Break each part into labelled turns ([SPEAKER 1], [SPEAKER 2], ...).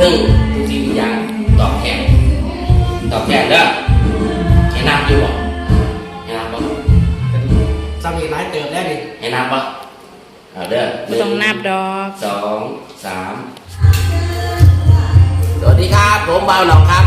[SPEAKER 1] เพิ่งทุกสิ่งทุกอย่างตอบแทนตอบแทนเด้อให้นับอยู่บ่ให้นับบ่
[SPEAKER 2] สามีร้ายเติมได้ดิ
[SPEAKER 1] ให้นับบ่เอาเด้อห
[SPEAKER 3] บ่ต้องนับดอก
[SPEAKER 1] สองสามสวัสดีครับ ผมเบาหนองครับ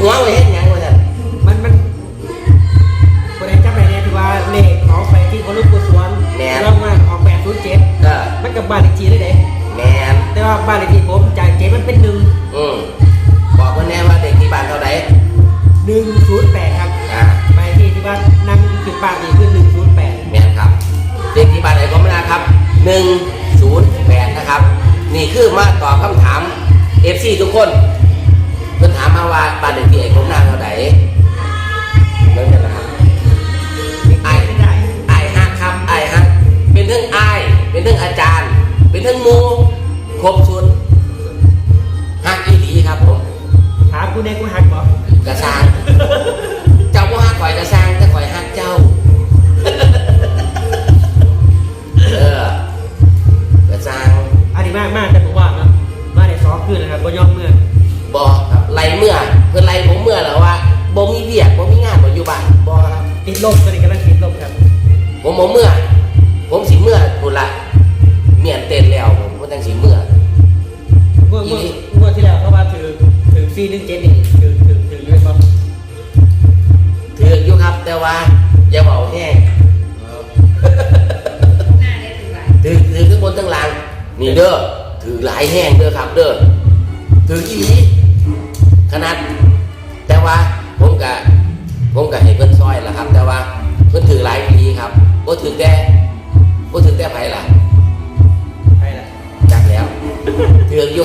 [SPEAKER 1] หัวไว้
[SPEAKER 2] เฮ็
[SPEAKER 1] ดหยังวะท่น
[SPEAKER 2] มันมันคนไหนจำได้เนี่ยที่ว่าเลขออกไปที่คนลูกกุศลรอบมาออกแปดศูนย์เจ็ด
[SPEAKER 1] เออ
[SPEAKER 2] มันกับบ้านเลขที่ได้ไหน
[SPEAKER 1] แมน
[SPEAKER 2] แต่ว่าบ้านเลขที่ผมจ่ายเจ็ดมันเป็นหนึ่ง
[SPEAKER 1] อืมบอกคนแน่ว่าเด็กที่บ้านเท่าไหร่
[SPEAKER 2] หนึ่งศูนย์แปดครับ
[SPEAKER 1] อ่า
[SPEAKER 2] ไปที่ที่บ้านนั่งจุดบ้านนี่คือหนึ่งศูนย์แปด
[SPEAKER 1] แมนครับ เด็กที่บ้านไอ้กบหน้าครับหนึ่งศูนย์แปดนะครับ นี่คือมาตอบคำถามเอฟซีทุกคน เพิ่นถามมาว่าบ้านเด็กที่ไอ้กบหน้าเท่าไหร่เรื่องนี้นะครับไอ้
[SPEAKER 2] ไม่ได้
[SPEAKER 1] ไอ้ฮักครับไอ้ฮักเป็นทั้งไอ้ายเป็นทั้งอาจารย์ เป็นทั้งหมูครบชุดฮักอีหลีครับผม
[SPEAKER 2] ถามกูเนกูหักบอก
[SPEAKER 1] กระซาง เมื่
[SPEAKER 2] อที่แล้วเขามาถือถือซีนึงเจ็ดนี่ถือถือถือด้วยครับ
[SPEAKER 1] ถืออยู่ครับ แต่ว่าอย่าเบาแห้งถือถือขึ้นบนทั้งล่างนี่เด้อถือหลายแห้งเด้อครับ เด้อถืออีหลีขนาด แต่ว่าผมกะผมกะให้เพิ่นซอยละครับ แต่ว่าเพิ่นถือหลายอีหลีครับบ่ถือแต่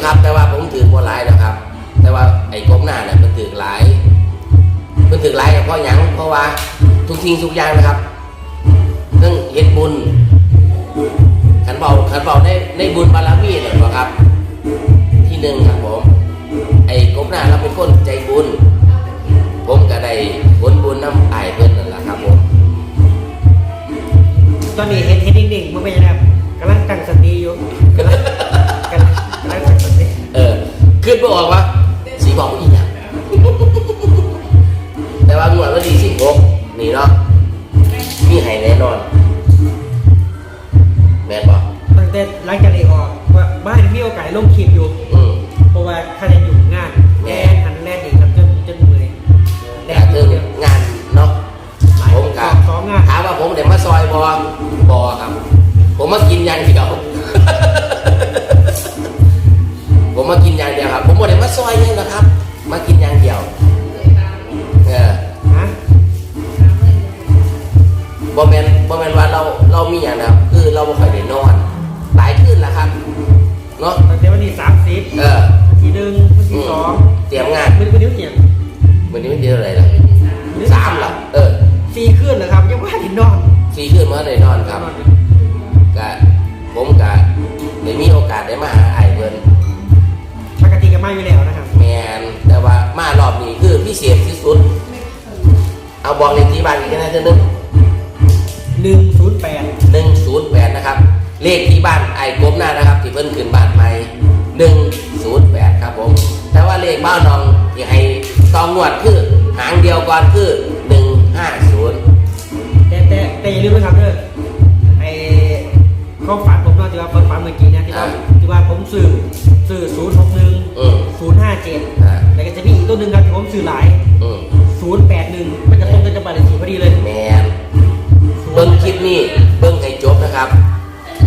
[SPEAKER 1] ครับ แต่ว่าผมถือบ่หลายนะครับ แต่ว่าไอ้กบหน้าเนี่ยมันถือหลายมันถือหลายก็เพราะหยังเพราะว่าทุกสิ่งทุกอย่างนะครับเรื่องเฮ็ดบุญขันเบาขันเบาในในบุญบารมีเนี่ยครับ ที่หนึ่งครับผม ไอ้กบหน้าเราเป็นคนใจบุญ ผมก็ได้ผลบุญน้ำอายเพิ่นนั่นแหละครับผม
[SPEAKER 2] ตอนนี้เห็นเห็นดิ่งๆมันเป็นยังไง
[SPEAKER 1] ขึ้นบ่ออกว่าสีบอกอีหยังแต่ว่างวดวันที่สิบหกนี่เนาะมีให้แน่นอน แม่นบ่
[SPEAKER 2] ตั้งแต่หลังจากเลขออกว่าบ้านมีโอกาสลงคลิปอยู่
[SPEAKER 1] อืม
[SPEAKER 2] เพราะว่าถ้าได้อยู่งาน เรา
[SPEAKER 1] เรามีอย่างนะครับคือเราบ่ค่อยได้นอน หลายคืนแล้วครับเนาะ
[SPEAKER 2] ตั้งแต่วันที่สามสิบ
[SPEAKER 1] เออ
[SPEAKER 2] วันที่หนึ่งวันที่สอง
[SPEAKER 1] เตรียมงาน
[SPEAKER 2] วันวันนี้วันที่
[SPEAKER 1] วันนี้มันเดือนอะไรล่ะสามเหรอเออ
[SPEAKER 2] สี่ขึ้นเหรอครับยังว่าถึงนอน
[SPEAKER 1] สี่คืนมาได้นอนครับกะผมกะได้มีโอกาสได้มาหาไอ้ายเพิ่น
[SPEAKER 2] ปกติก็มาอยู่แล้วนะครับ
[SPEAKER 1] แมนแต่ว่ามารอบนี้คือพิเศษที่สุด เอาบอกเลขที่บ้านอีกนะเท่านึง
[SPEAKER 2] หนึ่งศูนย์แปด
[SPEAKER 1] หนึ่งศูน ย์แปดนะครับ เลขที่บ้านไอ้กบหน้านะครับ ที่เพิ่นขึ้นบ้านใหม่หนึ่งศูนย์แปดครับผม แต่ว่าเลขบ้านน้องที่ให้ตองงวดคือหางเดียวก่อนคือหนึ่งห้าศูนย์
[SPEAKER 2] แต่แต่แต่อย่าลืมนะครับเด้อไอ้ข้อฝันผมเนาะที่ว่าฝันฝันเมื่อกี้นะที่ว่าที่ว่าผมซื้อซื้อศูนย์หกหนึ่ง
[SPEAKER 1] อืม
[SPEAKER 2] ศูนย์ห้าเจ็ด
[SPEAKER 1] อ่า
[SPEAKER 2] แล้วก็จะมีอีกตัวหนึ่งครับที่ผมซื้อหลาย
[SPEAKER 1] อืม
[SPEAKER 2] ศูนย์แปดหนึ่งมันจะตรงกับจังหวัดเลขที่พอดีเลย
[SPEAKER 1] แมน เบิ้งคลิปนี้เบิ้งให้จบนะครับ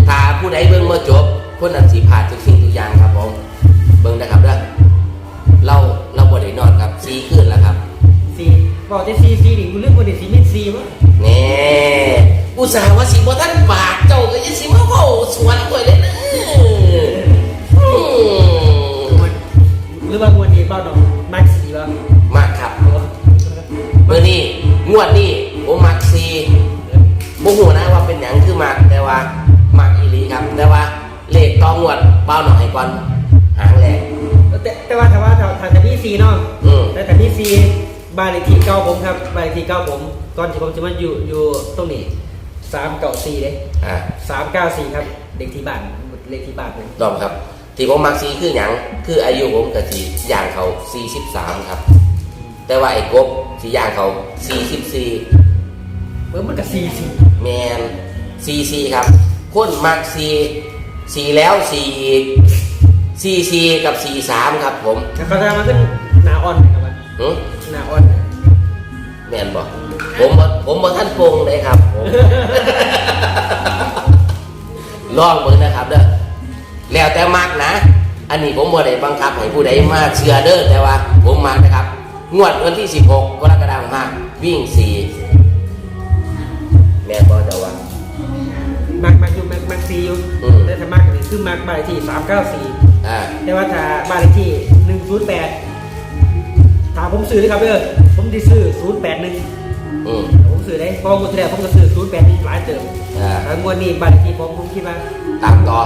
[SPEAKER 1] ถ้าผู้ใดเบิ้งมาจบคนนั้นสิพลาดทุกสิ่งทุกอย่างครับผมเบิ้งนะครับเด้อเราเราบ่ได้นอนครับซีขึ้นแล้วครับ
[SPEAKER 2] ซีบอกจะซีซีดิกูเลือกคนเดียวซีมิดซีมั้ง
[SPEAKER 1] แน่อุตส่าห์ว่าสิบ่ท่านปากเจ้าก็ยังสิมาเว้าสวนข่อยเลยนะ ก่อนหางแรก
[SPEAKER 2] แต่แต่ว่าถ้าว่าถ้าถ้าจะพี่ซีเนาะ
[SPEAKER 1] อืม
[SPEAKER 2] แต่แต่พี่ซีบ้านเลขที่เก้าผมครับบ้านเลขที่เก้าผมก่อนที่ผมจะมาอยู่อยู่ตรงนี้สามเก้าสี่เลย
[SPEAKER 1] อ่า
[SPEAKER 2] สามเก้าสี่ครับเลขที่บ้านเลขที่บ้านผม
[SPEAKER 1] ตอบครับ ที่ผมมักซีคือหยังคืออายุผมกับสีย่างเขา43ครับ แต่ว่าไอ้กบสีย่างเขา44
[SPEAKER 2] เมื่อมันก็สี่สี่
[SPEAKER 1] แมนซีซีครับคนมักซีซีแล้วซีอีก ซีซีกับซีสามครับผม
[SPEAKER 2] แล้วเขาจะมาขึ้นหนาอ่อนนะครับว่า
[SPEAKER 1] หึ
[SPEAKER 2] หนาอ่อน
[SPEAKER 1] แมนบอกผมบ่ผมบ่ท่านปรุงเลยครับผม ลองเบิ่งนะครับเด้อแล้วแต่มักนะ อันนี้ผมบ่ได้บังคับให้ผู้ใดมาเชื่อเด้อแต่ว่า ผมมักนะครับ งวดวันที่ 16กรกฎาคม5วิ่งสี่แม่นบ่เจ้าว่า
[SPEAKER 2] มักมักอยู่มักมักซีอยู่
[SPEAKER 1] อืม
[SPEAKER 2] แต่ถ้ามักนี่ คือมักบ้านเลขที่สามเก้าสี่
[SPEAKER 1] อ่า
[SPEAKER 2] แต่ว่าถ้าบ้านเลขที่หนึ่งศูนย์แปดถ้าผมซื้อนะครับเด้อผมได้ซื้อศูนย์แปดหนึ่ง
[SPEAKER 1] อืม
[SPEAKER 2] ผมซื้อได้เพราะงวดที่แล้วผมก็ซื้อศูนย์แปดหลายเติม
[SPEAKER 1] อ่า
[SPEAKER 2] แล้วงวดนี้บ้านเลขที่ผมผมคิดว่า
[SPEAKER 1] ตามต่อ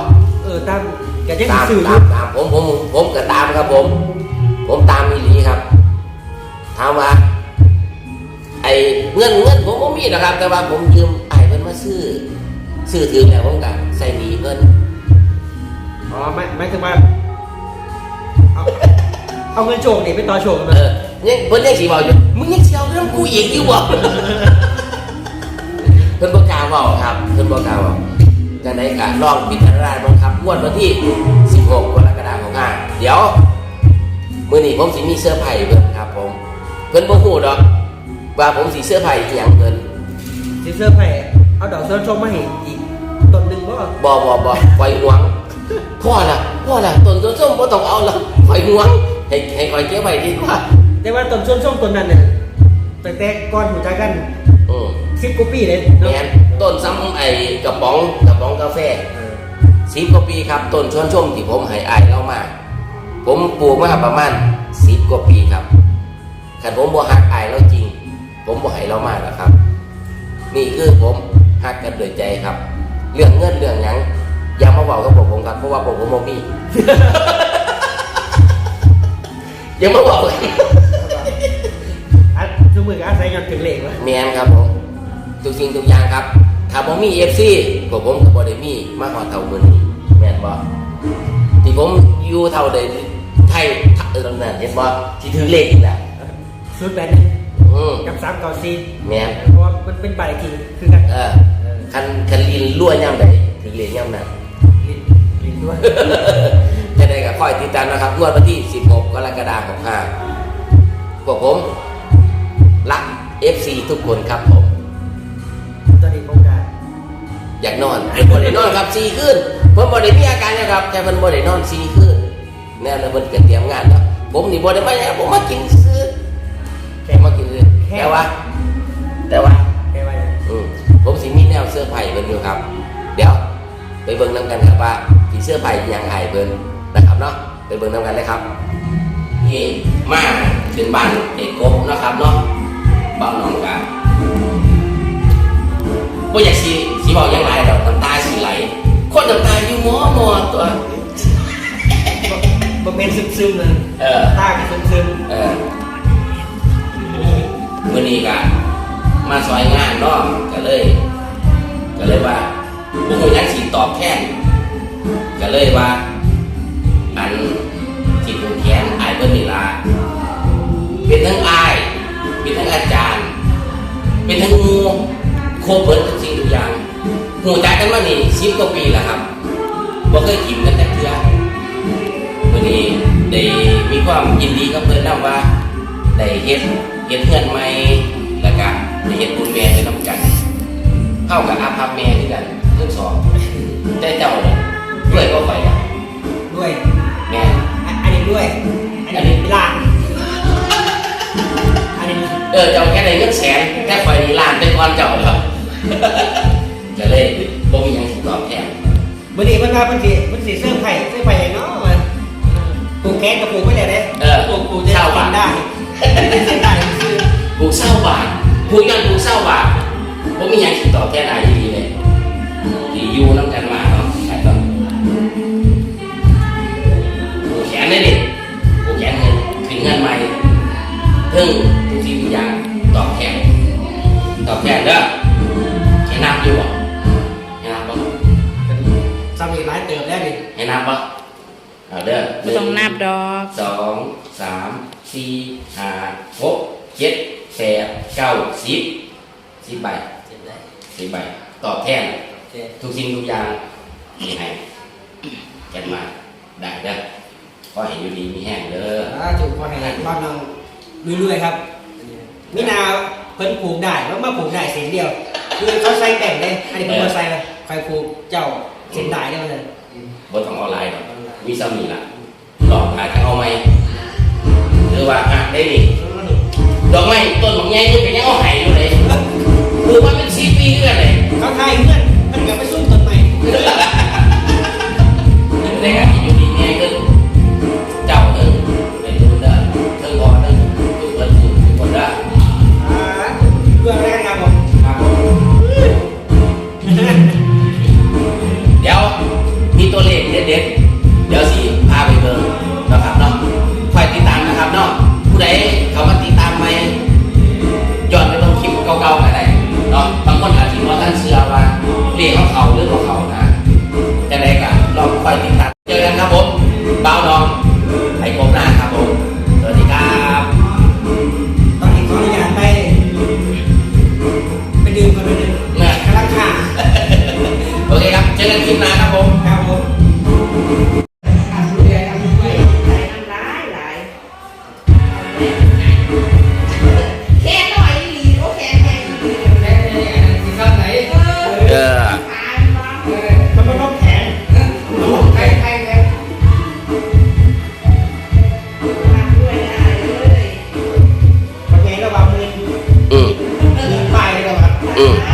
[SPEAKER 2] เออตั้งแกจะ
[SPEAKER 1] ตาม
[SPEAKER 2] ซื้ออ
[SPEAKER 1] ตา
[SPEAKER 2] ยู่
[SPEAKER 1] มตามผมผมผมก็ตามครับผม ผมตามอีหลีครับถามว่าไอ้เงินเงินผมก็มีนะครับ แต่ว่าผมยืมไอ้เพิ่นมาซื้อซื้อถึงแล้วผมก็ใส่หนีเพิ่น
[SPEAKER 2] อ๋อไม่ไม่ถึงว่าเอาเอาเงินโชคนี่ไปต่อโชคกัน
[SPEAKER 1] เอ
[SPEAKER 2] มา
[SPEAKER 1] อยังเพิ่นยังสิบอกอยู่มึงยังสิเอาเรื่องกูอีกอยู่บ่เพิ่นบ่กล้าเว้าครับ เพิ่นบ่กล้าเว้าจังได๋ก็ลองพิจารณาเบิ่งครับงวดวันที่ 16กรกฎาคม65เดี๋ยวมื้อนี้ผมสิมีเสื้อร์ไผ่เพิ่นครับ ผม เพิ่นบ่ฮู้ดอก ว่าผมสิเสื้อร์ไผ่อีหยังเพิ่น
[SPEAKER 2] ซีเซอร์ไผ่เอาดอกเสื้อชมมาให้อีกต้นหนึ่งบ่
[SPEAKER 1] บ่บ่บ่ปล่อยห่วง พ่อละพ่อละต้นต้นส้มบ่ต้องเอาละปล่อยห่วงให้ให้คอยเก็บไว้ดีกว่า
[SPEAKER 2] แต่ว่าต้นส้มส้มต้นนั้นเนี่ยแต่แต่ก่อนหูจักกัน
[SPEAKER 1] อืม
[SPEAKER 2] สิบกว่าปีเลย
[SPEAKER 1] แม่นต้นซ้ำไอ้กระป๋องกระป๋องกาแฟ
[SPEAKER 2] เออ
[SPEAKER 1] สิบกว่าปีครับต้นชวนชมที่ผมให้อายเล่ามา ผมปลูกมาประมาณสิบกว่าปีครับขันผมบ่หักอายเราจริง ผมบ่ให้เรามาแล้วครับ นี่คือผมหักกันโดวยใจครับ เรื่องเงินเรื่องหยัง อย่ามาบอกกับผมผมครับเพราะว่าผมผมบ่มีอย่ามาบอกเลย
[SPEAKER 2] อันทุกมือก็อาศัยเงินถึงเหล็กวะ
[SPEAKER 1] แมนครับผมทุกสิ่งทุกอย่างครับ ถ้าผมมีเอฟซีก็ผมก็บ่ได้มีมาหอดเท่ามือนี้แมนบ่ที่ผมอยู่เท่าใดไทยเออนั่นเห็นบ่ที่ถือเลขอีกแล้ว
[SPEAKER 2] ศูนย์แปดหนึ่ง
[SPEAKER 1] อืม
[SPEAKER 2] กับสามเก้าสี่
[SPEAKER 1] แมน
[SPEAKER 2] เพราะว่ามันเป็นใบทีคือกัน
[SPEAKER 1] เออ
[SPEAKER 2] เออ
[SPEAKER 1] คันคันลินรั่วย่ำใดถือเลขย่ำนั้น
[SPEAKER 2] ลิ้นลิ้นด้วย
[SPEAKER 1] จะได้กับค่อยติดตามนะครับงวดวันที่ 16 กรกฎาคม65พวกผมรัก FC ทุกคนครับผม
[SPEAKER 2] ตอนนี้โครงการ
[SPEAKER 1] อยากนอนเป็นบรินอนครับซีขึ้นเพิ่นบริมีอาการนะครับแต่เพิ่นบรินอนซีขึ้นแน่แล้วเพิ่นก็เตรียมงานเนาะผมนี่บริมาอย่างผมมากินซื้อ
[SPEAKER 2] แค่
[SPEAKER 1] แค่มากินซื้อแต่ว่า แต่ว่า
[SPEAKER 2] แค่ว่า
[SPEAKER 1] อืมผมสิมีแนวเสื้อไผ่เพิ่นอยู่ครับ เดี๋ยวไปเบิ่งน้ำกันครับว่าสี เสื้อไผ่อิหยังไอายเพิ่นนะครับเนาะไปเบิ่งน้ำกันเลยครับนี่มาถึงบ้านเอกกบเนาะครับเนาะบ้านน้องกันบ่อยากสิสิบอกหยังไงดอกน้ำตาสิไหลคนน้ำตาอยู่หมอหมอตัว
[SPEAKER 2] บะเมนซึมซึมๆเลย
[SPEAKER 1] เออ
[SPEAKER 2] ตาก็ซึมซึม
[SPEAKER 1] เออมื่อนี้ก็มาซอยงานเนาะก็เลย ก็เลยว่าบุคคลยังสีตอบแทน ก็เลยว่าอันที่ผูกแขนอายเบิ้ลนี่ละเป็นทั้งอาย เป็นทั้งอาจารย์ เป็นทั้งงูโคบเบิร์ทุกสิ่งทุกอย่างหูจักกันมานี่สิบกว่าปีแล้วครับบ่เคยกินกันแต่เทื่อวันนี้ได้มีความยินดีกับเพื่อนนํว่าได้เฮ็ดเฮ็ดเพื่อนใหม่แล้วก็ได้เฮ็ดบุญแม่ไปนํกันเฮเข้ากับอาภัพแม่ที่กันเรื่องสองแต่เจ้า ด้วยก็ไปอะ
[SPEAKER 2] ด้วย
[SPEAKER 1] แม่
[SPEAKER 2] อันอันนี้ด้วย อันนี้เป็นล้านอันนี้
[SPEAKER 1] เออเจ้าแค่ได้เงินแสนแค่คอยนี่ล้านเป็นก้อนเจ้าเหรอจะเลยบ่มีหยังสิตอบแทน
[SPEAKER 2] วันนี้มันมามันสิมันสิเสื้อไผ่เสื้อไผ่เนาะมันปลูกแกงกับปลูกไม่ได้เด้
[SPEAKER 1] เออ
[SPEAKER 2] ปลูกปลูกจะ
[SPEAKER 1] เช่า
[SPEAKER 2] กิ
[SPEAKER 1] บานท
[SPEAKER 2] ได้กินได้คือ
[SPEAKER 1] กูเศร้าบาทพูดกันกูเศร้าบาทผมมีหยังสิตอบแทนอายดีเลยที่อยู่น้ำกันมา ถึงทุกสิ่งทุกอย่างตอบแทนตอบแทนเด้อแค่นับอยู่บ่ให้นับบ่
[SPEAKER 2] สามีร้ายเติมได้ดิ
[SPEAKER 1] ให้นับบ่เอาเด้อ
[SPEAKER 3] ไม่ต้องนับดอก
[SPEAKER 1] สองสามสี่ห้าหกเจ็ดแปดเก้าสิบสิบใบ
[SPEAKER 2] เจ็บได้
[SPEAKER 1] สิบใบตอบแทน
[SPEAKER 2] โอเค
[SPEAKER 1] ทุกสิ่งทุกอย่างมีให้กันมาได้เด้อก็เห็นอยู่ดีมีแห้งเด้อ
[SPEAKER 2] อ่าจุกพอให้บ้านเรา เรื่อยๆครับมินาเพิ่นปลูกได้แล้วมาปลูกได้เส้นเดียว คือเขาใส่แบ่งเลยอันนี้เพิ่นมาใส่เลยใครปลูกเจ้าเส้นได้ได้เลย
[SPEAKER 1] บนของออนไลน์หรอกมีซ้ำนี่ละหลอกอาจจะเอาไหมหรือว่าอะได้ดิดอกไม้ต้นของใหญ่นี่เป็นยังเอาไห้อยู่เลยคือว่าเป็นสี่ปีเรื่อยเลย
[SPEAKER 2] เขาทายเพื่อน
[SPEAKER 1] อเคค
[SPEAKER 2] รับ
[SPEAKER 1] เจอกันค
[SPEAKER 2] ลิ
[SPEAKER 1] ปหน้าครับผม
[SPEAKER 2] ครับผม
[SPEAKER 3] ทำด้วยทำด้วยใส่น้ำร้ายหลายแค่หน่อยหลีโอเคแค่หลี
[SPEAKER 2] แม่เนี่ยสิครับไหน
[SPEAKER 1] เออ
[SPEAKER 3] ทานมา
[SPEAKER 2] เออมั